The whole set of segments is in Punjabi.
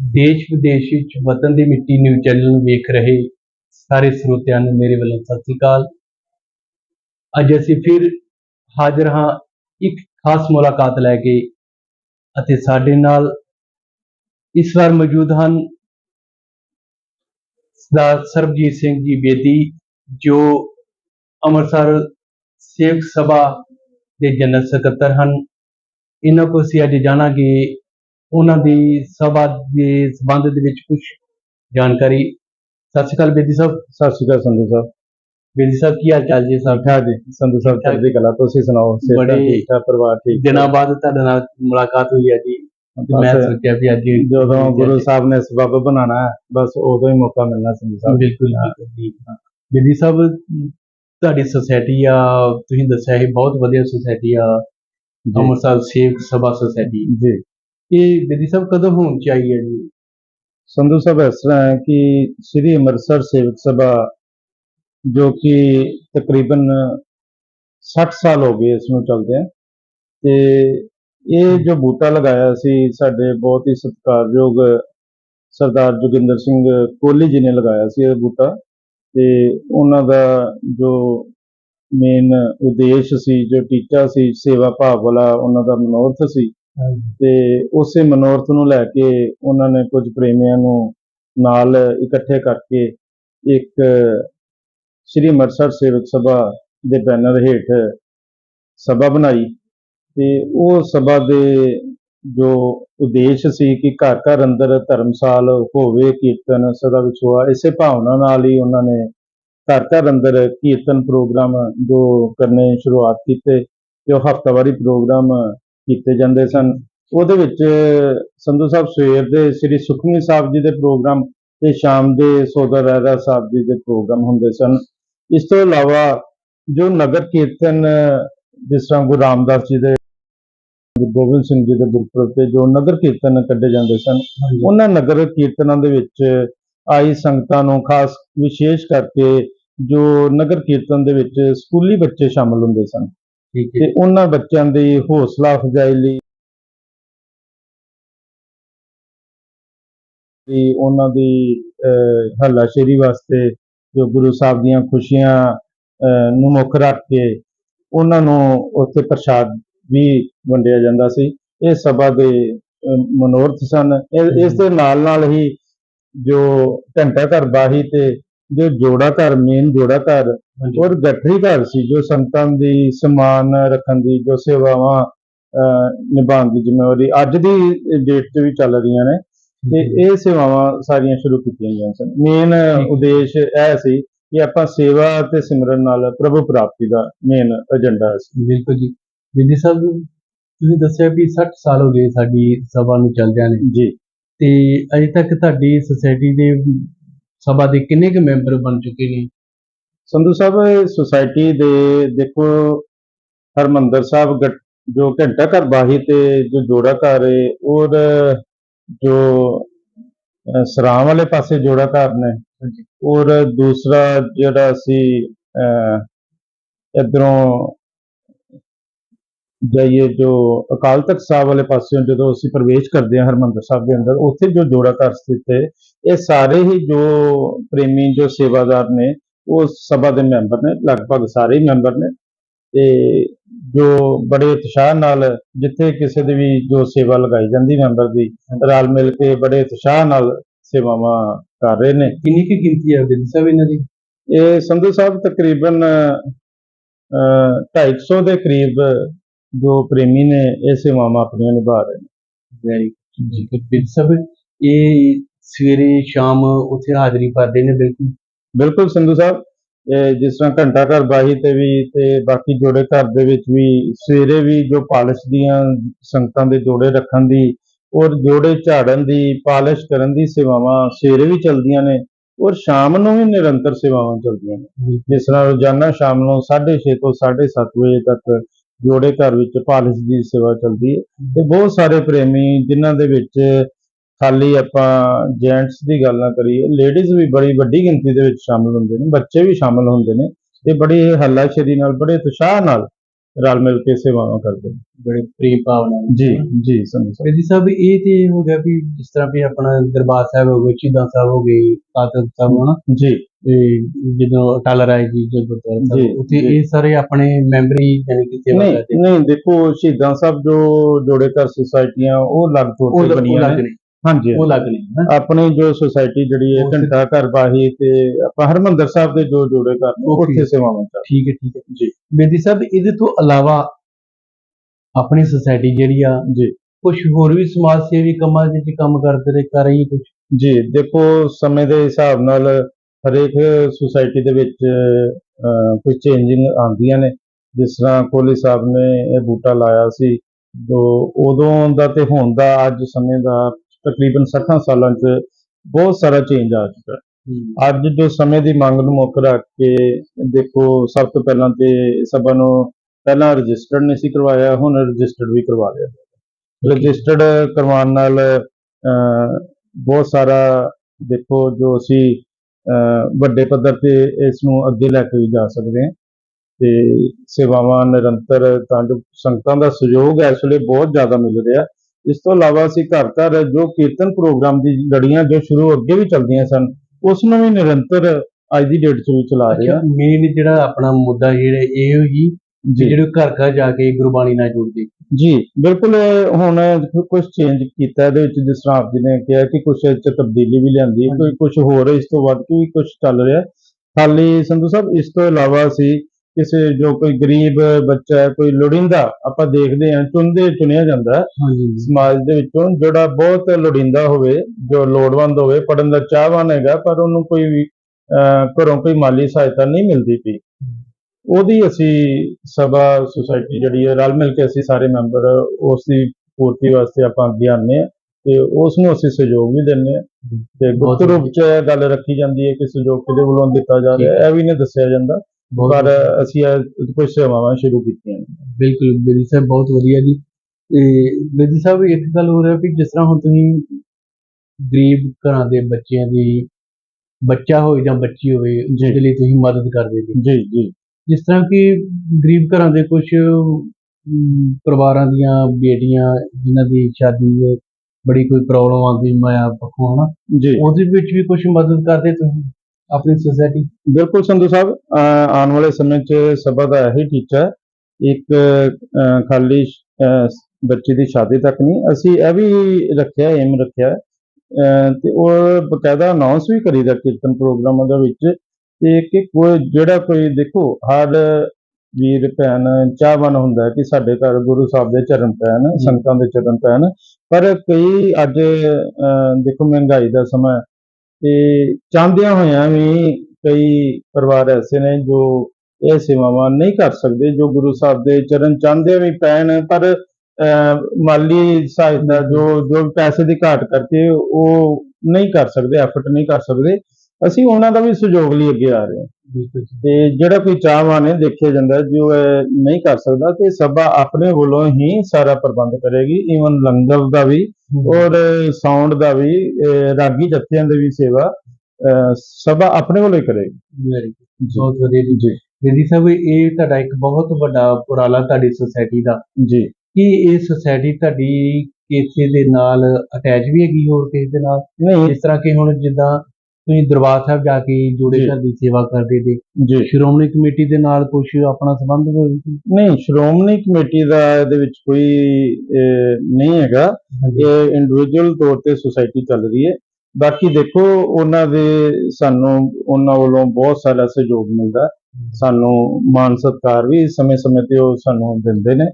ਦੇਸ਼ ਵਿਦੇਸ਼ ਵਿੱਚ ਵਤਨ ਦੀ ਮਿੱਟੀ ਨਿਊਜ਼ ਚੈਨਲ ਨੂੰ ਵੇਖ ਰਹੇ ਸਾਰੇ ਸਰੋਤਿਆਂ ਨੂੰ ਮੇਰੇ ਵੱਲੋਂ ਸਤਿ ਸ੍ਰੀ ਅਕਾਲ। ਅੱਜ ਅਸੀਂ ਫਿਰ ਹਾਜ਼ਰ ਹਾਂ ਇੱਕ ਖਾਸ ਮੁਲਾਕਾਤ ਲੈ ਕੇ ਅਤੇ ਸਾਡੇ ਨਾਲ ਇਸ ਵਾਰ ਮੌਜੂਦ ਹਨ ਸਰਦਾਰ ਸਰਬਜੀਤ ਸਿੰਘ ਜੀ ਬੇਦੀ, ਜੋ ਅੰਮ੍ਰਿਤਸਰ ਸੇਵਕ ਸਭਾ ਦੇ ਜਨਰਲ ਸਕੱਤਰ ਹਨ। ਇਹਨਾਂ ਕੋਲ ਅਸੀਂ ਅੱਜ ਜਾਣਾਂਗੇ ਉਹਨਾਂ ਦੀ ਸਭਾ ਦੇ ਸੰਬੰਧ ਦੇ ਵਿੱਚ ਕੁਝ ਜਾਣਕਾਰੀ। ਸਤਿ ਸ਼੍ਰੀ ਅਕਾਲ ਬੇਦੀ ਸਾਹਿਬ ਸਤਿ ਸ਼੍ਰੀ ਅਕਾਲ ਸੰਧੂ ਸਾਹਿਬ। ਬੇਦੀ ਸਾਹਿਬ ਕੀ ਹਾਲ ਚਾਲ ਜੀ ਸਭ? ਠਾਕ ਜੀ। ਸੰਧੂ ਸਾਹਿਬ ਠਾਕ। ਚੜ੍ਹਦੀ ਕਲਾ ਤੁਸੀਂ ਸੁਣਾਓ ਸਿਹਤਾਂ ਬੜੇ ਠੀਕ ਠਾਕ ਪਰਿਵਾਰ ਠੀਕ ਦਿਨਾਂ ਬਾਅਦ ਤੁਹਾਡੇ ਨਾਲ ਮੁਲਾਕਾਤ ਹੋਈ ਹੈ ਜੀ। ਮੈਂ ਸੋਚਿਆ ਵੀ ਅੱਜ ਜਦੋਂ ਗੁਰੂ ਸਾਹਿਬ ਨੇ ਸਬਬ ਬਣਾਉਣਾ ਹੈ ਬਸ ਉਦੋਂ ਹੀ ਮੌਕਾ ਮਿਲਣਾ ਸੰਧੂ ਸਾਹਿਬ। ਬਿਲਕੁਲ ਜੀ। ਬੇਦੀ ਸਾਹਿਬ ਤੁਹਾਡੀ ਸੁਸਾਇਟੀ ਆ ਤੁਸੀਂ ਦੱਸਿਆ ਇਹ ਬਹੁਤ ਵਧੀਆ ਸੁਸਾਇਟੀ ਆ। ਅੰਮ੍ਰਿਤਸਰ ਸੇਵਕ ਸਭਾ ਸੁਸਾਇਟੀ। ਜੀ। ਇਹ ਬੇਦੀ ਸਾਹਿਬ ਕਦੋਂ ਹੋਣ ਚਾਹੀਏ ਜੀ? ਸੰਧੂ ਸਾਹਿਬ, ਇਸ ਤਰ੍ਹਾਂ ਹੈ ਕਿ ਸ੍ਰੀ ਅੰਮ੍ਰਿਤਸਰ ਸੇਵਕ ਸਭਾ ਜੋ ਕਿ ਤਕਰੀਬਨ 60 ਸਾਲ ਹੋ ਗਏ ਇਸ ਨੂੰ ਚੱਲਦੇ ਆ, ਤੇ ਇਹ ਜੋ ਬੂਟਾ ਲਗਾਇਆ ਸੀ, ਸਾਡੇ ਬਹੁਤ ਹੀ ਸਤਿਕਾਰਯੋਗ ਸਰਦਾਰ ਜੋਗਿੰਦਰ ਸਿੰਘ ਕੋਹਲੀ ਜੀ ਨੇ ਲਗਾਇਆ ਸੀ ਇਹ ਬੂਟਾ, ਤੇ ਉਹਨਾਂ ਦਾ ਜੋ ਮੇਨ ਉਦੇਸ਼ ਸੀ, ਜੋ ਟੀਚਾ ਸੀ, ਸੇਵਾ ਭਾਵ ਵਾਲਾ ਉਹਨਾਂ ਦਾ ਮਨੋਰਥ ਸੀ ਤੇ ਉਸੇ ਮਨੋਰਥ ਨੂੰ ਲੈ ਕੇ ਉਹਨਾਂ ਨੇ ਕੁਝ ਪ੍ਰੇਮੀਆਂ ਨੂੰ ਨਾਲ ਇਕੱਠੇ ਕਰਕੇ ਇੱਕ ਸ੍ਰੀ ਅੰਮ੍ਰਿਤਸਰ ਸੇਵਕ ਸਭਾ ਦੇ ਬੈਨਰ ਹੇਠ ਸਭਾ ਬਣਾਈ। ਤੇ ਉਹ ਸਭਾ ਦੇ ਜੋ ਉਦੇਸ਼ ਸੀ ਕਿ ਘਰ ਘਰ ਅੰਦਰ ਧਰਮਸਾਲ ਹੋਵੇ, ਕੀਰਤਨ, ਸਦਾ ਵਿਛੋਆ, ਇਸੇ ਭਾਵਨਾ ਨਾਲ ਹੀ ਉਹਨਾਂ ਨੇ ਘਰ ਘਰ ਅੰਦਰ ਕੀਰਤਨ ਪ੍ਰੋਗਰਾਮ ਜੋ ਕਰਨੇ ਸ਼ੁਰੂਆਤ ਕੀਤੇ ਤੇ ਉਹ ਹਫ਼ਤਾਵਾਰੀ ਪ੍ਰੋਗਰਾਮ ਕੀਤੇ ਜਾਂਦੇ ਸਨ। ਉਹਦੇ ਵਿੱਚ ਸੰਧੂ ਸਾਹਿਬ ਸਵੇਰ ਦੇ ਸ੍ਰੀ ਸੁਖਮਨੀ ਸਾਹਿਬ ਜੀ ਦੇ ਪ੍ਰੋਗਰਾਮ ਤੇ ਸ਼ਾਮ ਦੇ ਸੋਦਰ ਰਹਿਰਾ ਸਾਹਿਬ ਜੀ ਦੇ ਪ੍ਰੋਗਰਾਮ ਹੁੰਦੇ ਸਨ। ਇਸ ਤੋਂ ਇਲਾਵਾ ਜੋ ਨਗਰ ਕੀਰਤਨ ਜਿਸ ਤਰ੍ਹਾਂ ਗੁਰੂ ਰਾਮਦਾਸ ਜੀ ਦੇ ਗੋਬਿੰਦ ਸਿੰਘ ਜੀ ਦੇ ਗੁਰਪੁਰਬ ਤੇ ਜੋ ਨਗਰ ਕੀਰਤਨ ਕੱਢੇ ਜਾਂਦੇ ਸਨ ਉਹਨਾਂ ਨਗਰ ਕੀਰਤਨਾਂ ਦੇ ਵਿੱਚ ਆਈ ਸੰਗਤਾਂ ਨੂੰ ਖਾਸ ਵਿਸ਼ੇਸ਼ ਕਰਕੇ ਜੋ ਨਗਰ ਕੀਰਤਨ ਦੇ ਵਿੱਚ ਸਕੂਲੀ ਬੱਚੇ ਸ਼ਾਮਲ ਹੁੰਦੇ ਸਨ। ਠੀਕ ਹੈ ਤੇ ਉਹਨਾਂ ਬੱਚਿਆਂ ਦੀ ਹੌਸਲਾ ਅਫਜ਼ਾਈ ਲਈ ਦੀ ਉਹਨਾਂ ਦੀ ਹੱਲਾਸ਼ੇਰੀ ਵਾਸਤੇ ਜੋ ਗੁਰੂ ਸਾਹਿਬ ਦੀਆਂ ਖੁਸ਼ੀਆਂ ਨੂੰ ਮੁੱਖ ਰੱਖ ਕੇ ਉਹਨਾਂ ਨੂੰ ਉੱਥੇ ਪ੍ਰਸ਼ਾਦ ਵੀ ਵੰਡਿਆ ਜਾਂਦਾ ਸੀ। ਇਹ ਸਭਾ ਦੇ ਮਨੋਰਥ ਸਨ। ਇਸ ਦੇ ਨਾਲ ਨਾਲ ਹੀ ਜੋ ਘੰਟਾ ਘਰ ਬਾਹੀ ਤੇ ਜੋ ਜੋੜਾ ਘਰ ਮੇਨ ਜੋੜਾ ਘਰ ਔਰ ਗੱਠਰੀ ਘਰ ਸੀ ਜੋ ਸੰਤਾਂ ਦੀ ਸਮਾਨ ਰੱਖਣ ਦੀ ਜੋ ਸੇਵਾਵਾਂ ਨਿਭਾਉਣ ਦੀ ਜ਼ਿੰਮੇਵਾਰੀ ਅੱਜ ਦੀ ਡੇਟ ਤੇ ਵੀ ਚੱਲ ਰਹੀਆਂ ਨੇ ਤੇ ਇਹ ਸੇਵਾਵਾਂ ਸਾਰੀਆਂ ਸ਼ੁਰੂ ਕੀਤੀਆਂ ਗਈਆਂ ਸਨ। ਮੇਨ ਉਦੇਸ਼ ਇਹ ਸੀ ਕਿ ਆਪਾਂ ਸੇਵਾ ਤੇ ਸਿਮਰਨ ਨਾਲ ਪ੍ਰਭੂ ਪ੍ਰਾਪਤੀ ਦਾ ਮੇਨ ਏਜੰਡਾ ਸੀ। ਬਿਲਕੁਲ ਜੀ। ਬੇਦੀ ਸਾਹਿਬ ਤੁਸੀਂ ਦੱਸਿਆ ਵੀ 60 ਸਾਲ ਹੋ ਗਏ ਸਾਡੀ ਸਭਾ ਨੂੰ ਚੱਲਦਿਆਂ ਨੇ। ਜੀ। ਤੇ ਅਜੇ ਤੱਕ ਤੁਹਾਡੀ ਸੁਸਾਇਟੀ ਦੇ ਸਭਾ ਦੇ ਕਿੰਨੇ ਕੁ ਮੈਂਬਰ ਬਣ ਚੁੱਕੇ ਨੇ ਸੰਧੂ ਸਾਹਿਬ ਸੁਸਾਇਟੀ ਦੇ ਦੇਖੋ ਹਰਮੰਦਰ ਸਾਹਿਬ ਜੋ ਘੰਟਾ ਘਰ ਬਾਹੀ ਤੇ ਜੋ ਜੋੜਾ ਘਰ ਹੈ ਔਰ ਜੋ ਅਹ, ਸਰਾਂ ਵਾਲੇ ਪਾਸੇ ਜੋੜਾ ਘਰ ਨੇ। ਔਰ ਦੂਸਰਾ ਜਿਹੜਾ ਸੀ ਇਧਰੋਂ ਜਾਈਏ ਜੋ ਅਕਾਲ ਤਖਤ ਸਾਹਿਬ ਵਾਲੇ ਪਾਸਿਓਂ ਜਦੋਂ ਅਸੀਂ ਪ੍ਰਵੇਸ਼ ਕਰਦੇ ਹਾਂ ਹਰਮੰਦਰ ਸਾਹਿਬ ਦੇ ਅੰਦਰ ਉੱਥੇ ਜੋ ਜੋੜਾ ਘਰ ਸਥਿਤ ਹੈ ਇਹ ਸਾਰੇ ਹੀ ਜੋ ਪ੍ਰੇਮੀ ਜੋ ਸੇਵਾਦਾਰ ਨੇ ਉਹ ਸਭਾ ਦੇ ਮੈਂਬਰ ਨੇ ਲਗਭਗ ਸਾਰੇ ਹੀ ਮੈਂਬਰ ਨੇ। ਤੇ ਜੋ ਬੜੇ ਉਤਸ਼ਾਹ ਨਾਲ ਜਿੱਥੇ ਕਿਸੇ ਦੀ ਵੀ ਜੋ ਸੇਵਾ ਲਗਾਈ ਜਾਂਦੀ ਮੈਂਬਰ ਦੀ ਰਲ ਮਿਲ ਕੇ ਬੜੇ ਉਤਸ਼ਾਹ ਨਾਲ ਸੇਵਾਵਾਂ ਕਰ ਰਹੇ ਨੇ। ਕਿੰਨੀ ਕੁ ਗਿਣਤੀ ਹੈ ਬੇਦੀ ਸਾਹਿਬ ਇਹਨਾਂ ਦੀ? ਇਹ ਸੰਧੂ ਸਾਹਿਬ ਤਕਰੀਬਨ ਅਹ, 250 ਦੇ ਕਰੀਬ ਜੋ ਪ੍ਰੇਮੀ ਨੇ ਇਹ ਸੇਵਾਵਾਂ ਆਪਣੀਆਂ ਨਿਭਾ ਰਹੇ ਨੇ। ਵੈਰੀ ਜੀ ਬੇਦੀ ਸਾਹਿਬ ਇਹ ਸਵੇਰੇ ਸ਼ਾਮ ਉੱਥੇ ਹਾਜ਼ਰੀ ਭਰਦੇ ਨੇ ਬਿਲਕੁਲ? ਬਿਲਕੁਲ ਸੰਧੂ ਸਾਹਿਬ ਜਿਸ ਤਰ੍ਹਾਂ ਘੰਟਾ ਘਰ ਬਾਹੀ ਤੇ ਵੀ ਤੇ ਬਾਕੀ ਜੋੜੇ ਘਰ ਦੇ ਵਿੱਚ ਵੀ ਸਵੇਰੇ ਵੀ ਜੋ ਪਾਲਿਸ਼ ਦੀਆਂ ਸੰਗਤਾਂ ਦੇ ਜੋੜੇ ਰੱਖਣ ਦੀ ਔਰ ਜੋੜੇ ਝਾੜਨ ਦੀ ਪਾਲਿਸ਼ ਕਰਨ ਦੀ ਸੇਵਾਵਾਂ ਸਵੇਰੇ ਵੀ ਚੱਲਦੀਆਂ ਨੇ ਔਰ ਸ਼ਾਮ ਨੂੰ ਵੀ ਨਿਰੰਤਰ ਸੇਵਾਵਾਂ ਚੱਲਦੀਆਂ ਨੇ। ਜਿਸ ਤਰ੍ਹਾਂ ਰੋਜ਼ਾਨਾ ਸ਼ਾਮ ਨੂੰ 6:30 ਤੋਂ 7:30 ਵਜੇ ਤੱਕ ਜੋੜੇ ਘਰ ਵਿੱਚ ਪਾਲਿਸ਼ ਦੀ ਸੇਵਾ ਚੱਲਦੀ ਹੈ। ਤੇ ਬਹੁਤ ਸਾਰੇ ਪ੍ਰੇਮੀ ਜਿਨ੍ਹਾਂ ਦੇ ਵਿੱਚ ਖਾਲੀ ਆਪਾਂ ਜੈਂਟਸ ਦੀ ਗੱਲ ਨਾ ਕਰੀਏ ਲੇਡੀਜ਼ ਵੀ ਬੜੀ ਵੱਡੀ ਗਿਣਤੀ ਦੇ ਵਿੱਚ ਸ਼ਾਮਲ ਹੁੰਦੇ ਨੇ, ਬੱਚੇ ਵੀ ਸ਼ਾਮਲ ਹੁੰਦੇ ਨੇ। ਤੇ ਬੜੀ ਹੱਲਾਸ਼ੇਰੀ ਨਾਲ, ਬੜੇ ਉਤਸ਼ਾਹ ਨਾਲ ਰਲ ਮਿਲ ਕੇ ਸੇਵਾਵਾਂ ਕਰਦੇ ਨੇ। ਬੜੇ ਪ੍ਰੇਮ ਭਾਵਨਾ ਨਾਲ। ਜੀ ਜੀ ਸੰਧੂ ਸਾਹਿਬ ਜੀ ਸਾਹਿਬ ਇਹ ਤੇ ਹੋ ਗਿਆ ਵੀ ਜਿਸ ਤਰ੍ਹਾਂ ਵੀ ਆਪਣਾ ਦਰਬਾਰ ਸਾਹਿਬ ਹੋ ਗਏ ਸ਼ਹੀਦਾਂ ਸਾਹਿਬ ਹੋ ਗਏ ਕਾਤਲ ਸਾਹਿਬ ਹਨਾ? ਜੀ। ਤੇ ਜਦੋਂ ਅਟਲ ਰਾਏ ਜੀ ਜੋ ਗੁਰਦੁਆਰਾ ਜੀ, ਸਾਹਿਬ ਉੱਥੇ ਜੀ। ਇਹ ਸਾਰੇ ਆਪਣੇ ਮੈਂਬਰੀ ਯਾਨੀ ਕਿ ਸੇਵਾ ਨਹੀਂ ਕਰਦੇ ਨਹੀਂ ਦੇਖੋ ਸ਼ਹੀਦਾਂ ਸਾਹਿਬ ਜੋ ਜੋੜੇ ਘਰ ਸੁਸਾਇਟੀਆਂ ਉਹ ਲੱਗ ਤੌਰ ਉਹ ਤੇ ਬਣੀਆਂ ਨੇ। ਹਾਂਜੀ ਉਹ ਲੱਗ ਨਹੀਂ ਹਨਾ ਆਪਣੀ ਜੋ ਸੁਸਾਇਟੀ ਜਿਹੜੀ ਹੈ ਘੰਟਾ ਘਰ ਬਾਹੀ ਤੇ ਆਪਾਂ ਹਰਮੰਦਰ ਸਾਹਿਬ ਦੇ ਜੋ ਜੋੜੇ ਨੇ Okay. ਉੱਥੇ ਸੇਵਾਵਾਂ ਚੱਲ ਠੀਕ ਹੈ ਠੀਕ ਹੈ। ਜੀ। ਬੇਦੀ ਸਾਹਿਬ ਇਹਦੇ ਤੋਂ ਇਲਾਵਾ ਆਪਣੀ ਸੁਸਾਇਟੀ ਜਿਹੜੀ ਆ ਜੀ। ਕੁਝ ਹੋਰ ਵੀ ਸਮਾਜ ਸੇਵੀ ਕੰਮਾਂ ਦੇ ਵਿੱਚ ਕੰਮ ਕਰਦੇ ਰਹੇ ਕਰ ਰਹੀ ਕੁਝ ਜੀ ਦੇਖੋ ਸਮੇਂ ਦੇ ਹਿਸਾਬ ਨਾਲ ਹਰੇਕ ਸੁਸਾਇਟੀ ਦੇ ਵਿੱਚ ਕੁਝ ਚੇਂਜਿੰਗ ਆਉਂਦੀਆਂ ਨੇ। ਜਿਸ ਤਰ੍ਹਾਂ ਕੋਹਲੀ ਸਾਹਿਬ ਨੇ ਇਹ ਬੂਟਾ ਲਾਇਆ ਸੀ ਜੋ ਉਦੋਂ ਦਾ ਤੇ ਹੁਣ ਦਾ ਅੱਜ ਸਮੇਂ ਦਾ ਤਕਰੀਬਨ 60 ਸਾਲਾਂ 'ਚ ਬਹੁਤ ਸਾਰਾ ਚੇਂਜ ਆ ਚੁੱਕਾ। ਅੱਜ ਜੋ ਸਮੇਂ ਦੀ ਮੰਗ ਨੂੰ ਮੁੱਖ ਰੱਖ ਕੇ ਦੇਖੋ ਸਭ ਤੋਂ ਪਹਿਲਾਂ ਤੇ ਸਭਾ ਨੂੰ ਪਹਿਲਾਂ ਰਜਿਸਟਰਡ ਨਹੀਂ ਸੀ ਕਰਵਾਇਆ ਹੁਣ ਰਜਿਸਟਰਡ ਵੀ ਕਰਵਾ ਲਿਆ ਰਜਿਸਟਰਡ ਕਰਵਾਉਣ ਨਾਲ ਬਹੁਤ ਸਾਰਾ ਦੇਖੋ ਜੋ ਅਸੀਂ ਵੱਡੇ ਪੱਧਰ ਤੇ ਇਸ ਨੂੰ ਅੱਗੇ ਲੈ ਕੇ ਵੀ ਜਾ ਸਕਦੇ ਹਾਂ। ਤੇ ਸੇਵਾਵਾਂ ਨਿਰੰਤਰ ਤਾਂ ਜੋ ਸੰਗਤਾਂ ਦਾ ਸਹਿਯੋਗ ਇਸ ਵੇਲੇ ਬਹੁਤ ਜ਼ਿਆਦਾ ਮਿਲ ਰਿਹਾ। ਇਸ ਤੋਂ ਇਲਾਵਾ ਅਸੀਂ ਘਰ ਘਰ ਜੋ ਕੀਰਤਨ ਪ੍ਰੋਗਰਾਮ ਦੀ ਲੜੀਆਂ ਜੋ ਸ਼ੁਰੂ ਅੱਗੇ ਵੀ ਚੱਲਦੀਆਂ ਸਨ ਉਸ ਨੂੰ ਵੀ ਨਿਰੰਤਰ ਅੱਜ ਦੀ ਡੇਟ 'ਚ ਵੀ ਚਲਾ ਰਹੇ ਹਾਂ। ਮੇਨ ਜਿਹੜਾ ਆਪਣਾ ਮੁੱਦਾ ਜਿਹੜਾ ਇਹ ਹੋਈ ਜੀ ਜਿਹੜੇ ਘਰ ਘਰ ਜਾ ਕੇ ਗੁਰਬਾਣੀ ਨਾਲ ਜੁੜਦੇ। ਜੀ ਬਿਲਕੁਲ ਹੁਣ ਕੁਝ ਚੇਂਜ ਕੀਤਾ ਇਹਦੇ ਵਿੱਚ ਜਿਸ ਤਰ੍ਹਾਂ ਆਪ ਜੀ ਨੇ ਕਿਹਾ ਕਿ ਕੁਝ ਚ ਤਬਦੀਲੀ ਵੀ ਲਿਆਂਦੀ ਕੋਈ ਕੁਝ ਹੋਰ ਇਸ ਤੋਂ ਵੱਧ ਕੇ ਵੀ ਕੁਝ ਚੱਲ ਰਿਹਾ। ਖਾਲੀ ਸੰਧੂ ਸਾਹਿਬ ਇਸ ਤੋਂ ਇਲਾਵਾ ਅਸੀਂ ਕਿਸੇ ਜੋ ਕੋਈ ਗਰੀਬ ਬੱਚਾ ਹੈ ਕੋਈ ਲੋੜੀਂਦਾ ਆਪਾਂ ਦੇਖਦੇ ਹਾਂ ਚੁਣਦੇ ਚੁਣਿਆ ਜਾਂਦਾ ਹੈ ਹਾਂਜੀ। ਸਮਾਜ ਦੇ ਵਿੱਚੋਂ ਜਿਹੜਾ ਬਹੁਤ ਲੋੜੀਂਦਾ ਹੋਵੇ ਜੋ ਲੋੜਵੰਦ ਹੋਵੇ ਪੜਨ ਦਾ ਚਾਹਵਾਨ ਹੈਗਾ ਪਰ ਉਹਨੂੰ ਕੋਈ ਵੀ ਅਹ, ਘਰੋਂ ਕੋਈ ਮਾਲੀ ਸਹਾਇਤਾ ਨਹੀਂ ਮਿਲਦੀ ਪਈ। ਉਹਦੀ ਅਸੀਂ ਸਭਾ ਸੁਸਾਇਟੀ ਜਿਹੜੀ ਹੈ ਰਲ ਮਿਲ ਕੇ ਅਸੀਂ ਸਾਰੇ ਮੈਂਬਰ ਉਸ ਦੀ ਪੂਰਤੀ ਵਾਸਤੇ ਆਪਾਂ ਅੱਗੇ ਆਉਂਦੇ ਹਾਂ ਤੇ ਉਸ ਨੂੰ ਅਸੀਂ ਸਹਿਯੋਗ ਵੀ ਦਿੰਦੇ ਹਾਂ। ਤੇ ਗੁਪਤ ਰੂਪ 'ਚ ਇਹ ਗੱਲ ਰੱਖੀ ਜਾਂਦੀ ਹੈ ਕਿ ਸਹਿਯੋਗ ਕਿਹਦੇ ਵੱਲੋਂ ਦਿੱਤਾ ਜਾ ਰਿਹਾ ਹੈ ਇਹ ਵੀ ਨਹੀਂ ਦੱਸਿਆ ਜਾਂਦਾ। ਪਰ ਅਸੀਂ ਇਹ ਕੁਝ ਸੇਵਾਵਾਂ ਸ਼ੁਰੂ ਕੀਤੀਆਂ ਨੇ। ਬਿਲਕੁਲ ਬੇਦੀ ਸਾਹਿਬ ਬਹੁਤ ਵਧੀਆ ਜੀ। ਤੇ ਬੇਦੀ ਸਾਹਿਬ ਇੱਕ ਗੱਲ ਹੋ ਰਿਹਾ ਵੀ ਜਿਸ ਤਰ੍ਹਾਂ ਹੁਣ ਤੁਸੀਂ ਗਰੀਬ ਘਰਾਂ ਦੇ ਬੱਚਿਆਂ ਦੀ ਬੱਚਾ ਹੋਵੇ ਜਾਂ ਬੱਚੀ ਹੋਵੇ ਜਿਹਦੇ ਲਈ ਤੁਸੀਂ ਮਦਦ ਕਰਦੇ ਜੀ। ਜੀ ਜੀ। ਜਿਸ ਤਰ੍ਹਾਂ ਕਿ ਗਰੀਬ ਘਰਾਂ ਦੇ ਕੁਝ ਪਰਿਵਾਰਾਂ ਦੀਆਂ ਬੇਟੀਆਂ ਜਿਨ੍ਹਾਂ ਦੀ ਸ਼ਾਦੀ ਹੈ ਬੜੀ ਕੋਈ ਪ੍ਰੋਬਲਮ ਆਉਂਦੀ ਮਾਇਆ ਪੱਖੋਂ ਹਨਾ? ਜੀ। ਉਹਦੇ ਵਿੱਚ ਵੀ ਕੁਝ ਮਦਦ ਕਰਦੇ ਤੁਸੀਂ? ਆਪਣੀ ਸੁਸਾਇਟੀ ਬਿਲਕੁਲ ਸੰਧੂ ਸਾਹਿਬ ਆਉਣ ਵਾਲੇ ਸਮੇਂ 'ਚ ਸਭਾ ਦਾ ਇਹੀ ਟੀਚਾ। ਇੱਕ ਖਾਲੀ ਬੱਚੇ ਦੀ ਸ਼ਾਦੀ ਤੱਕ ਨਹੀਂ ਅਸੀਂ ਇਹ ਵੀ ਰੱਖਿਆ ਏਮ ਰੱਖਿਆ ਤੇ ਉਹ ਬਕਾਇਦਾ ਅਨਾਉਂਸ ਵੀ ਕਰੀਦਾ ਕੀਰਤਨ ਪ੍ਰੋਗਰਾਮਾਂ ਦੇ ਵਿੱਚ ਤੇ ਕਿ ਕੋਈ ਜਿਹੜਾ ਕੋਈ ਦੇਖੋ ਹਰ ਵੀਰ ਭੈਣ ਚਾਹਵਾਨ ਹੁੰਦਾ ਕਿ ਸਾਡੇ ਘਰ ਗੁਰੂ ਸਾਹਿਬ ਦੇ ਚਰਨ ਪੈਣ। ਸੰਤਾਂ ਦੇ ਚਰਨ ਪੈਣ ਪਰ ਕਈ ਅੱਜ ਦੇਖੋ ਮਹਿੰਗਾਈ ਦਾ ਸਮਾਂ ਤੇ ਚਾਹੁੰਦਿਆਂ ਹੋਇਆਂ ਵੀ ਕਈ ਪਰਿਵਾਰ ਐਸੇ ਨੇ ਜੋ ਇਹ ਸੇਵਾਵਾਂ ਨਹੀਂ ਕਰ ਸਕਦੇ ਜੋ ਗੁਰੂ ਸਾਹਿਬ ਦੇ ਚਰਨ ਚਾਹੁੰਦੇ ਵੀ ਪੈਣ ਪਰ ਅਹ, ਮਾਲੀ ਸਹਾਇਤਾ ਜੋ ਜੋ ਪੈਸੇ ਦੀ ਘਾਟ ਕਰਕੇ ਉਹ ਨਹੀਂ ਕਰ ਸਕਦੇ ਐਫਰਟ ਨਹੀਂ ਕਰ ਸਕਦੇ ਅਸੀਂ ਉਹਨਾਂ ਦਾ ਵੀ ਸਹਿਯੋਗ ਲਈ ਅੱਗੇ ਆ ਰਹੇ ਹਾਂ ਬਿਲਕੁਲ। ਤੇ ਜਿਹੜਾ ਕੋਈ ਚਾਹਵਾਨ ਹੈ ਦੇਖਿਆ ਜਾਂਦਾ ਹੈ, ਜੋ ਇਹ ਨਹੀਂ ਕਰ ਸਕਦਾ ਤੇ ਸਭਾ ਆਪਣੇ ਵੱਲੋਂ ਹੀ ਸਾਰਾ ਪ੍ਰਬੰਧ ਕਰੇਗੀ ਈਵਨ ਲੰਗਰ ਦਾ ਵੀ ਔਰ ਸਾਊਂਡ ਦਾ ਵੀ ਰਾਗੀ ਜਥਿਆਂ ਦੀ ਵੀ ਸੇਵਾ ਸਭਾ ਆਪਣੇ ਵੱਲੋਂ ਹੀ ਕਰੇਗੀ. ਬਹੁਤ ਵਧੀਆ ਜੀ। ਜੀ। ਸਾਹਿਬ ਇਹ ਤੁਹਾਡਾ ਇੱਕ ਬਹੁਤ ਵੱਡਾ ਉਪਰਾਲਾ ਤੁਹਾਡੀ ਸੁਸਾਇਟੀ ਦਾ। ਜੀ। ਕੀ ਇਹ ਸੁਸਾਇਟੀ ਤੁਹਾਡੀ ਕਿਸੇ ਦੇ ਨਾਲ ਅਟੈਚ ਵੀ ਹੈਗੀ ਹੋਰ ਕਿਸੇ ਦੇ ਨਾਲ? ਨਹੀਂ। ਜਿਸ ਤਰ੍ਹਾਂ ਕਿ ਹੁਣ ਜਿੱਦਾਂ ਤੁਸੀਂ ਦਰਬਾਰ ਸਾਹਿਬ ਜਾ ਕੇ ਜੋੜੇ ਜੀ। ਘਰ ਦੀ ਸੇਵਾ ਕਰਦੇ ਤੇ ਜੀ। ਸ਼੍ਰੋਮਣੀ ਕਮੇਟੀ ਦੇ ਨਾਲ ਕੁਝ ਆਪਣਾ ਸੰਬੰਧ ਹੋਵੇ ਨਹੀਂ ਸ਼੍ਰੋਮਣੀ ਕਮੇਟੀ ਦਾ ਇਹਦੇ ਵਿੱਚ ਕੋਈ ਅਹ, ਨਹੀਂ ਹੈਗਾ। ਇਹ ਇੰਡੀਵਿਜੂਅਲ ਤੌਰ ਤੇ ਸੁਸਾਇਟੀ ਚੱਲ ਰਹੀ ਹੈ। ਬਾਕੀ ਦੇਖੋ ਉਹਨਾਂ ਦੇ ਸਾਨੂੰ ਉਹਨਾਂ ਵੱਲੋਂ ਬਹੁਤ ਸਾਰਾ ਸਹਿਯੋਗ ਮਿਲਦਾ। ਸਾਨੂੰ ਮਾਨ ਸਤਿਕਾਰ ਵੀ ਸਮੇਂ-ਸਮੇਂ ਤੇ ਉਹ ਸਾਨੂੰ ਦਿੰਦੇ ਨੇ।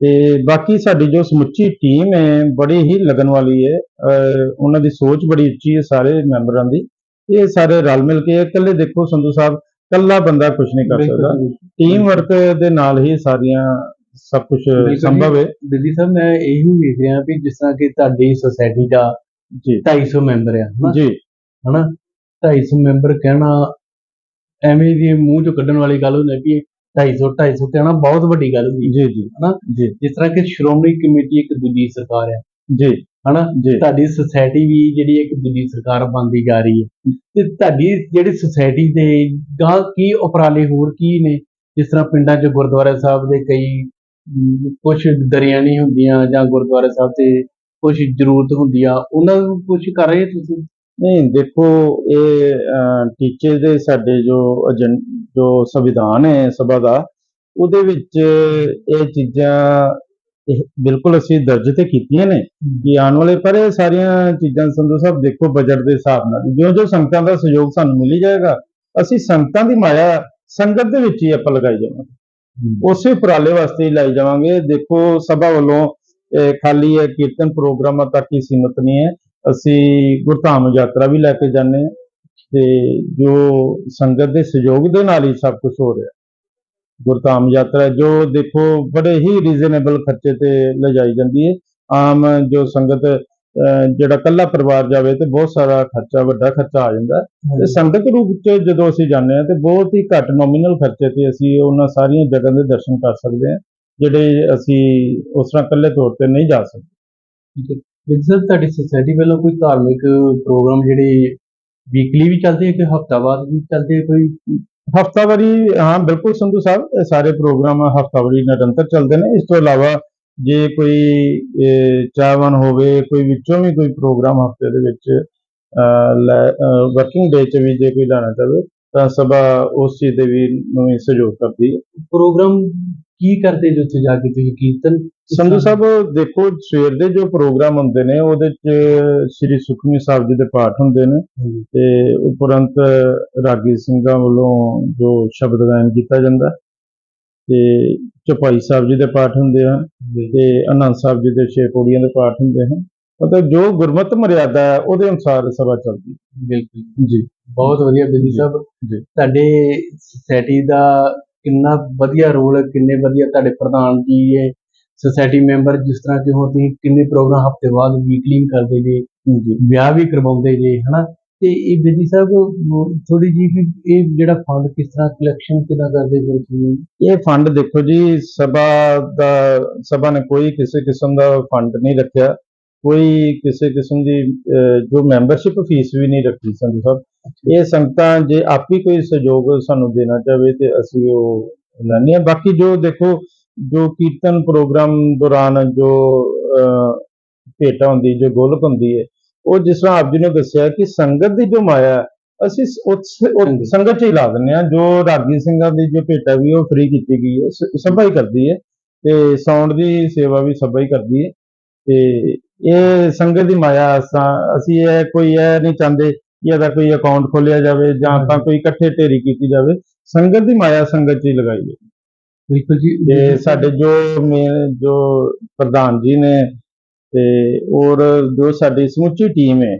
ਤੇ ਬਾਕੀ ਸਾਡੀ ਜੋ ਸਮੁੱਚੀ ਟੀਮ ਹੈ ਬੜੀ ਹੀ ਲਗਨ ਵਾਲੀ ਹੈ। ਅਹ, ਉਹਨਾਂ ਦੀ ਸੋਚ ਬੜੀ ਉੱਚੀ ਹੈ ਸਾਰੇ ਮੈਂਬਰਾਂ ਦੀ। ਇਹ ਸਾਰੇ ਰਲ ਮਿਲ ਕੇ ਇਕੱਲੇ ਦੇਖੋ ਸੰਧੂ ਸਾਹਿਬ ਇਕੱਲਾ ਬੰਦਾ ਕੁਝ ਨਹੀਂ ਕਰ ਸਕਦਾ। ਟੀਮ ਵਰਕ ਦੇ ਨਾਲ ਹੀ ਸਾਰੀਆਂ ਸਭ ਕੁਝ। ਸੰਭਵ ਹੈ। ਬੇਦੀ ਸਾਹਿਬ ਮੈਂ ਇਹੀ ਵੇਖ ਰਿਹਾ ਵੀ ਜਿਸ ਤਰ੍ਹਾਂ ਕਿ ਤੁਹਾਡੀ ਸੁਸਾਇਟੀ ਦਾ ਜੀ। 250 ਮੈਂਬਰ ਆ ਜੀ। ਹਨਾ? 250 ਮੈਂਬਰ ਕਹਿਣਾ ਐਵੇਂ ਦੀ ਮੂੰਹ ਚੋਂ ਕੱਢਣ ਵਾਲੀ ਗੱਲ ਹੁੰਦੀ ਵੀ 250 250 ਕਹਿਣਾ ਬਹੁਤ ਵੱਡੀ ਗੱਲ ਹੁੰਦੀ ਜੀ ਜੀ। ਹਨਾ? ਜੀ। ਜਿਸ ਤਰ੍ਹਾਂ ਕਿ ਸ਼੍ਰੋਮਣੀ ਕਮੇਟੀ ਇੱਕ ਦੂਜੀ ਸਰਕਾਰ ਹੈ ਜੀ। ਹਨਾ? ਜੀ। ਤੁਹਾਡੀ ਸੁਸਾਇਟੀ ਵੀ ਜਿਹੜੀ ਇੱਕ ਦੂਜੀ ਸਰਕਾਰ ਬਣਦੀ ਜਾ ਰਹੀ ਹੈ। ਤੇ ਤੁਹਾਡੀ ਜਿਹੜੀ ਸੁਸਾਇਟੀ ਦੇ ਗਾਂ ਕੀ ਉਪਰਾਲੇ ਹੋਰ ਕੀ ਨੇ? ਜਿਸ ਤਰ੍ਹਾਂ ਪਿੰਡਾਂ 'ਚ ਗੁਰਦੁਆਰਾ ਸਾਹਿਬ ਦੇ ਕਈ ਕੁਝ ਦਰੀਆਂ ਨਹੀਂ ਹੁੰਦੀਆਂ ਜਾਂ ਗੁਰਦੁਆਰਾ ਸਾਹਿਬ ਤੇ ਕੁਝ ਜ਼ਰੂਰਤ ਹੁੰਦੀ ਆ ਉਹਨਾਂ ਨੂੰ ਕੁਝ ਕਰ ਰਹੇ ਤੁਸੀਂ? ਨਹੀਂ ਦੇਖੋ ਇਹ ਟੀਚੇ ਦੇ ਸਾਡੇ ਜੋ ਜੋ ਸੰਵਿਧਾਨ ਹੈ ਸਭਾ ਦਾ ਉਹਦੇ ਵਿੱਚ ਇਹ ਚੀਜ਼ਾਂ ਇਹ ਬਿਲਕੁਲ ਅਸੀਂ ਦਰਜ ਤੇ ਕੀਤੀਆਂ ਨੇ ਕਿ ਆਉਣ ਵਾਲੇ ਪਰ ਇਹ ਸਾਰੀਆਂ ਚੀਜ਼ਾਂ ਸੰਧੂ ਸਾਹਿਬ ਦੇਖੋ ਬਜਟ ਦੇ ਹਿਸਾਬ ਨਾਲ। ਜਿਉਂ ਜਿਉਂ ਸੰਗਤਾਂ ਦਾ ਸਹਿਯੋਗ ਸਾਨੂੰ ਮਿਲੀ ਜਾਏਗਾ ਅਸੀਂ ਸੰਗਤਾਂ ਦੀ ਮਾਇਆ ਸੰਗਤ ਦੇ ਵਿੱਚ ਹੀ ਆਪਾਂ ਲਗਾਈ ਜਾਵਾਂਗੇ। ਉਸੇ ਉਪਰਾਲੇ ਵਾਸਤੇ ਹੀ ਲਾਈ ਜਾਵਾਂਗੇ। ਦੇਖੋ ਸਭਾ ਵੱਲੋਂ ਖਾਲੀ ਇਹ ਕੀਰਤਨ ਪ੍ਰੋਗਰਾਮਾਂ ਤੱਕ ਹੀ ਸੀਮਤ ਨਹੀਂ ਹੈ। ਅਸੀਂ ਗੁਰਧਾਮ ਯਾਤਰਾ ਵੀ ਲੈ ਕੇ ਜਾਂਦੇ ਹਾਂ ਤੇ ਜੋ ਸੰਗਤ ਦੇ ਸਹਿਯੋਗ ਦੇ ਨਾਲ ਹੀ ਸਭ ਕੁਝ ਹੋ ਰਿਹਾ। ਗੁਰਧਾਮ ਯਾਤਰਾ ਜੋ ਦੇਖੋ ਬੜੇ ਹੀ ਰੀਜ਼ਨੇਬਲ ਖਰਚੇ ਤੇ ਲਿਜਾਈ ਜਾਂਦੀ ਹੈ। ਆਮ ਜੋ ਸੰਗਤ ਜਿਹੜਾ ਕੱਲਾ ਪਰਿਵਾਰ ਜਾਵੇ ਤੇ ਬਹੁਤ ਸਾਰਾ ਖਰਚਾ ਵੱਡਾ ਖਰਚਾ ਆ ਜਾਂਦਾ ਹੈ। ਤੇ ਸੰਗਤ ਰੂਪ ਚ ਜਦੋਂ ਅਸੀਂ ਜਾਂਦੇ ਹਾਂ ਤੇ ਬਹੁਤ ਹੀ ਘੱਟ ਨੋਮੀਨਲ ਖਰਚੇ ਤੇ ਅਸੀਂ ਉਹਨਾਂ ਸਾਰੀਆਂ ਜਗ੍ਹਾ ਦੇ ਦਰਸ਼ਨ ਕਰ ਸਕਦੇ ਹਾਂ ਜਿਹੜੇ ਅਸੀਂ ਉਸ ਤਰ੍ਹਾਂ ਇਕੱਲੇ ਤੌਰ ਤੇ ਨਹੀਂ ਜਾ ਸਕਦੇ। ਜਿਸ ਤਰ੍ਹਾਂ ਤੁਹਾਡੀ ਸੁਸਾਇਟੀ ਵੱਲੋਂ ਕੋਈ ਧਾਰਮਿਕ ਪ੍ਰੋਗਰਾਮ ਜਿਹੜੇ ਵੀਕਲੀ ਵੀ ਚੱਲਦੇ ਆ ਕਿ ਹਫਤਾਵਾਰ ਵੀ ਚੱਲਦੇ ਆ ਕੋਈ ਹਫਤਾਵਾਰੀ, ਹਾਂ, ਬਿਲਕੁਲ ਸੰਧੂ ਸਾਹਿਬ, ਇਹ ਸਾਰੇ ਪ੍ਰੋਗਰਾਮ ਹਫਤਾਵਾਰੀ ਨਿਰੰਤਰ ਚੱਲਦੇ ਨੇ। ਇਸ ਤੋਂ ਇਲਾਵਾ ਜੇ ਕੋਈ ਚਾਹਵਾਨ ਹੋਵੇ, ਕੋਈ ਵਿੱਚੋਂ ਵੀ ਕੋਈ ਪ੍ਰੋਗਰਾਮ ਹਫ਼ਤੇ ਦੇ ਵਿੱਚ ਵਰਕਿੰਗ ਡੇ ਚ ਵੀ ਜੇ ਕੋਈ ਲੈਣਾ ਚਾਹਵੇ, ਤਾਂ ਸਭਾ ਉਸ ਚੀਜ਼ ਦੇ ਵੀ ਨੂੰ ਵੀ ਸਹਿਯੋਗ ਕਰਦੀ ਹੈ। ਪ੍ਰੋਗਰਾਮ ਕੀ ਕਰਦੇ ਜੋ ਉੱਥੇ ਜਾ ਕੇ ਤੁਸੀਂ ਕੀਰਤਨ? ਸੰਧੂ ਸਾਹਿਬ ਦੇਖੋ ਸਵੇਰ ਦੇ ਜੋ ਪ੍ਰੋਗਰਾਮ ਹੁੰਦੇ ਨੇ ਉਹਦੇ ਚ ਸ੍ਰੀ ਸੁਖਮਨੀ ਸਾਹਿਬ ਜੀ ਦੇ ਪਾਠ ਹੁੰਦੇ ਨੇ। ਤੇ ਉਪਰੰਤ ਰਾਗੀ ਸਿੰਘਾਂ ਵੱਲੋਂ ਜੋ ਸ਼ਬਦ ਗਾਇਨ ਕੀਤਾ ਜਾਂਦਾ। ਤੇ ਚੌਪਾਈ ਸਾਹਿਬ ਜੀ ਦੇ ਪਾਠ ਹੁੰਦੇ ਹਨ ਤੇ ਆਨੰਦ ਸਾਹਿਬ ਜੀ ਦੇ ਛੇ ਪੌੜੀਆਂ ਦੇ ਪਾਠ ਹੁੰਦੇ ਹਨ। ਮਤਲਬ ਜੋ ਗੁਰਮਤਿ ਮਰਿਆਦਾ ਹੈ ਉਹਦੇ ਅਨੁਸਾਰ ਸਭਾ ਚੱਲਦੀ। ਬਿਲਕੁਲ। ਜੀ। ਬਹੁਤ ਵਧੀਆ ਜੀ, ਸਾਹਿਬ। ਜੀ। ਤੁਹਾਡੇ ਸੁਸਾਇਟੀ ਦਾ ਕਿੰਨਾ ਵਧੀਆ ਰੋਲ ਹੈ ਕਿੰਨੇ ਵਧੀਆ ਤੁਹਾਡੇ ਪ੍ਰਧਾਨ ਜੀ ਹੈ ਸੋਸਾਇਟੀ ਮੈਂਬਰ ਜਿਸ ਤਰ੍ਹਾਂ ਕਿ ਹੁਣ ਤੁਸੀਂ ਕਿੰਨੇ ਪ੍ਰੋਗਰਾਮ ਹਫ਼ਤੇ ਬਾਅਦ ਵੀਕਲੀ ਕਰਦੇ ਜੇ, ਵਿਆਹ ਵੀ ਕਰਵਾਉਂਦੇ ਜੇ, ਹਨਾ? ਤੇ ਇਹ ਬਿਜ਼ੀ ਸਾਹਿਬ ਥੋੜੀ ਜੀ ਵੀ ਇਹ ਜਿਹੜਾ ਫੰਡ ਕਿਸ ਤਰ੍ਹਾਂ ਕਲੈਕਸ਼ਨ ਕਿਦਾਂ ਕਰਦੇ ਫਿਰ ਤੁਸੀਂ? ਇਹ ਫੰਡ ਦੇਖੋ ਜੀ, ਸਭਾ ਦਾ, ਸਭਾ ਨੇ ਕੋਈ ਕਿਸੇ ਕਿਸਮ ਦਾ ਫੰਡ ਨਹੀਂ ਰੱਖਿਆ। ਕੋਈ ਕਿਸੇ ਕਿਸਮ ਦੀ ਜੋ ਮੈਂਬਰਸ਼ਿਪ ਫੀਸ ਵੀ ਨਹੀਂ ਰੱਖੀ ਸੰਧੂ ਸਾਹਿਬ। ਇਹ ਸੰਗਤਾਂ ਜੇ ਆਪ ਹੀ ਕੋਈ ਸਹਿਯੋਗ ਸਾਨੂੰ ਦੇਣਾ ਚਾਹਵੇ ਤੇ ਅਸੀਂ ਉਹ ਲੈਂਦੇ ਹਾਂ। ਬਾਕੀ ਜੋ ਦੇਖੋ ਜੋ ਕੀਰਤਨ ਪ੍ਰੋਗਰਾਮ ਦੌਰਾਨ ਜੋ ਭੇਟਾ ਹੁੰਦੀ ਜੋ ਗੋਲਕ ਹੁੰਦੀ ਹੈ ਉਹ ਜਿਸ ਤਰ੍ਹਾਂ ਆਪ ਜੀ ਨੇ ਦੱਸਿਆ ਕਿ ਸੰਗਤ ਦੀ ਜੋ ਮਾਇਆ ਅਸੀਂ। ਸੰਗਤ 'ਚ ਹੀ ਲਾ ਦਿੰਦੇ ਹਾਂ। ਜੋ ਰਾਗੀ ਸਿੰਘਾਂ ਦੀ ਜੋ ਭੇਟਾ ਵੀ ਉਹ ਫ੍ਰੀ ਕੀਤੀ ਗਈ ਹੈ ਸਭਾ ਹੀ ਕਰਦੀ ਹੈ ਤੇ ਸਾਊਂਡ ਦੀ ਸੇਵਾ ਵੀ ਸਭਾ ਹੀ ਕਰਦੀ ਹੈ ਤੇ ਇਹ ਸੰਗਤ ਦੀ ਮਾਇਆ ਅਸਾਂ- ਅਸੀਂ ਇਹ ਕੋਈ ਇਹ ਨਹੀਂ ਚਾਹੁੰਦੇ ਕਿ ਇਹਦਾ ਕੋਈ ਅਕਾਊਂਟ ਖੋਲਿਆ ਜਾਵੇ ਜਾਂ ਆਪਾਂ ਕੋਈ ਇਕੱਠੇ ਢੇਰੀ ਕੀਤੀ ਜਾਵੇ। ਸੰਗਤ ਦੀ ਮਾਇਆ ਸੰਗਤ 'ਚ ਹੀ ਲਗਾਈ ਹੈ। ਬਿਲਕੁਲ ਜੀ ਤੇ ਸਾਡੇ ਜੋ ਜੋ ਪ੍ਰਧਾਨ ਜੀ ਨੇ ਤੇ ਔਰ ਜੋ ਸਾਡੀ ਸਮੁੱਚੀ ਟੀਮ ਹੈ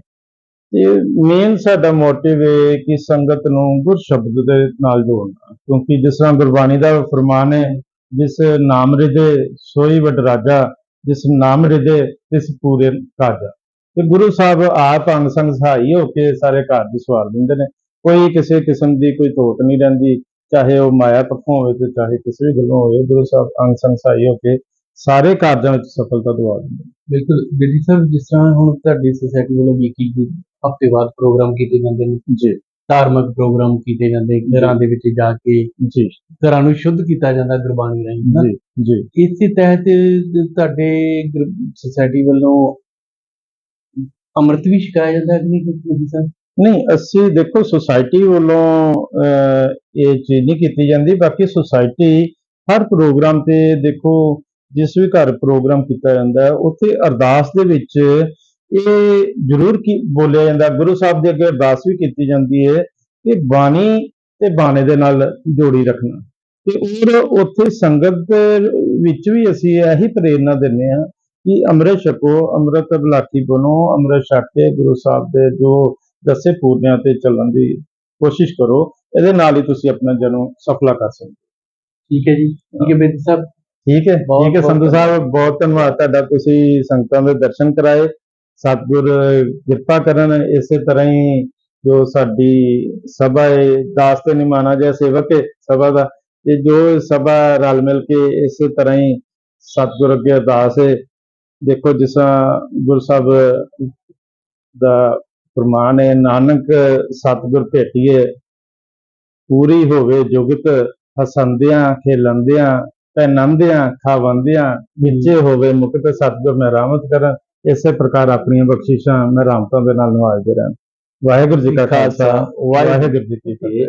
ਤੇ ਮੇਨ ਸਾਡਾ ਮੋਟਿਵ ਹੈ ਕਿ ਸੰਗਤ ਨੂੰ ਗੁਰ ਸ਼ਬਦ ਦੇ ਨਾਲ ਜੋੜਨਾ। ਕਿਉਂਕਿ ਜਿਸ ਤਰ੍ਹਾਂ ਗੁਰਬਾਣੀ ਦਾ ਫਰਮਾਨ ਹੈ ਜਿਸ ਨਾਮ ਰਿਦੇ ਸੋਈ ਵਡ ਰਾਜਾ ਜਿਸ ਨਾਮ ਰਿਦੇ ਤਿਸ ਪੂਰੇ ਕਾਜਾ ਤੇ ਗੁਰੂ ਸਾਹਿਬ ਆਪ ਅੰਗ ਸੰਗ ਸਹਾਈ ਹੋ ਕੇ ਸਾਰੇ ਕਾਰਜ ਸਵਾਰ ਦਿੰਦੇ ਨੇ। ਕੋਈ ਕਿਸੇ ਕਿਸਮ ਦੀ ਕੋਈ ਤੋਟ ਨਹੀਂ ਰਹਿੰਦੀ ਚਾਹੇ ਉਹ ਮਾਇਆ ਪੱਖੋਂ ਹੋਵੇ ਤੇ ਚਾਹੇ ਕਿਸੇ ਵੀ ਗੱਲੋਂ ਹੋਵੇ ਗੁਰੂ ਸਾਹਿਬ ਅੰਗ ਸੰਗ ਸਹਾਈ ਹੋ ਕੇ ਸਾਰੇ ਕਾਰਜਾਂ ਵਿੱਚ ਸਫਲਤਾ ਦਵਾ ਦਿੰਦੇ। ਬਿਲਕੁਲ। ਬਿਜ਼ੀ ਸਾਹਿਬ ਜਿਸ ਤਰ੍ਹਾਂ ਹੁਣ ਤੁਹਾਡੀ ਸੁਸਾਇਟੀ ਵੱਲੋਂ ਵੀਕਲੀ ਹਫ਼ਤੇ ਬਾਅਦ ਪ੍ਰੋਗਰਾਮ ਕੀਤੇ ਜਾਂਦੇ ਨੇ। ਜੀ। ਧਾਰਮਿਕ ਪ੍ਰੋਗਰਾਮ ਕੀਤੇ ਜਾਂਦੇ ਘਰਾਂ ਦੇ ਵਿੱਚ ਜਾ ਕੇ ਜੀ। ਘਰਾਂ ਨੂੰ ਸ਼ੁੱਧ ਕੀਤਾ ਜਾਂਦਾ ਗੁਰਬਾਣੀ ਰਾਹੀਂ। ਜੀ ਜੀ। ਇਸੇ ਤਹਿਤ ਤੁਹਾਡੇ ਸੁਸਾਇਟੀ ਵੱਲੋਂ ਅੰਮ੍ਰਿਤ ਵੀ ਛਕਾਇਆ ਜਾਂਦਾ ਕਿ ਨਹੀਂ ਬਿਜ਼ੀ ਸਾਹਿਬ? ਨਹੀਂ ਅਸੀਂ ਦੇਖੋ ਸੁਸਾਇਟੀ ਵੱਲੋਂ ਇਹ ਚੀਜ਼ ਨਹੀਂ ਕੀਤੀ ਜਾਂਦੀ ਬਾਕੀ ਸੁਸਾਇਟੀ ਹਰ ਪ੍ਰੋਗਰਾਮ ਤੇ ਦੇਖੋ ਜਿਸ ਵੀ ਘਰ ਪ੍ਰੋਗਰਾਮ ਕੀਤਾ ਜਾਂਦਾ ਉੱਥੇ ਅਰਦਾਸ ਦੇ ਵਿੱਚ ਇਹ ਜ਼ਰੂਰ ਕੀ ਬੋਲਿਆ ਜਾਂਦਾ ਗੁਰੂ ਸਾਹਿਬ ਦੇ ਅੱਗੇ ਅਰਦਾਸ ਵੀ ਕੀਤੀ ਜਾਂਦੀ ਹੈ ਕਿ ਬਾਣੀ ਤੇ ਬਾਣੇ ਦੇ ਨਾਲ ਜੋੜੀ ਰੱਖਣਾ। ਤੇ ਔਰ ਉੱਥੇ ਸੰਗਤ ਵਿੱਚ ਵੀ ਅਸੀਂ ਇਹੀ ਪ੍ਰੇਰਨਾ ਦਿੰਦੇ ਹਾਂ ਕਿ ਅੰਮ੍ਰਿਤ ਛਕੋ ਅੰਮ੍ਰਿਤ ਬਲਾਕੀ ਬਣੋ ਅੰਮ੍ਰਿਤ ਛਕ ਕੇ ਗੁਰੂ ਸਾਹਿਬ ਦੇ ਜੋ ਦੱਸੇ ਪੂਰਨਿਆਂ ਤੇ ਚੱਲਣ ਦੀ ਕੋਸ਼ਿਸ਼ ਕਰੋ ਇਹਦੇ ਨਾਲ ਹੀ ਤੁਸੀਂ ਆਪਣਾ ਜਨਮ ਸਫਲਾ ਕਰ ਸਕਦੇ ਹੋ। ਠੀਕ ਹੈ ਜੀ ਠੀਕ ਹੈ ਬਿਜ਼ੀ ਸਾਹਿਬ। ਠੀਕ ਹੈ ਠੀਕ ਹੈ ਸੰਧੂ ਸਾਹਿਬ ਬਹੁਤ ਧੰਨਵਾਦ ਤੁਹਾਡਾ ਤੁਸੀਂ ਸੰਗਤਾਂ ਦੇ ਦਰਸ਼ਨ ਕਰਾਏ। ਸਤਿਗੁਰ, ਕਿਰਪਾ ਕਰਨ ਇਸੇ ਤਰ੍ਹਾਂ ਹੀ ਜੋ ਸਾਡੀ ਸਭਾ ਹੈ, ਦਾਸ ਤੇ ਨਿਮਾਣਾ ਜਿਹਾ ਸੇਵਕ ਹੈ ਸਭਾ ਦਾ ਤੇ ਜੋ ਸਭਾ ਰਲ ਮਿਲ ਕੇ ਇਸੇ ਤਰ੍ਹਾਂ ਹੀ ਸਤਿਗੁਰ ਅੱਗੇ ਅਰਦਾਸ ਹੈ। ਦੇਖੋ ਜਿਸ ਤਰ੍ਹਾਂ ਗੁਰੂ ਸਾਹਿਬ ਦਾ ਫਰਮਾਨ ਹੈ, ਨਾਨਕ ਸਤਿਗੁਰ ਭੇਟੀਏ, ਪੂਰੀ ਹੋਵੇ ਜੁਗਤ ਹਸਾਉਂਦਿਆਂ ਖੇਲੰਦਿਆਂ ਪਹਿਨਾਉਂਦਿਆਂ ਖਾਵਾਉਂਦਿਆਂ ਵਿੱਚੇ ਹੋਵੇ ਮੁਕਤ ਸਤਿਗੁਰ, ਮੈਂ ਰਾਮਤ ਕਰਨ ਇਸੇ ਪ੍ਰਕਾਰ ਆਪਣੀਆਂ ਬਖਸ਼ਿਸ਼ਾਂ ਮੈਂ ਰਾਮਤਾਂ ਦੇ ਨਾਲ ਨਿਵਾਜਦੇ ਰਹਿਣ। ਵਾਹਿਗੁਰੂ ਜੀ ਕਾ ਖਾਲਸਾ। ਵਾਹਿਗੁਰੂ ਜੀ ਕੀ ਫਤਿਹ।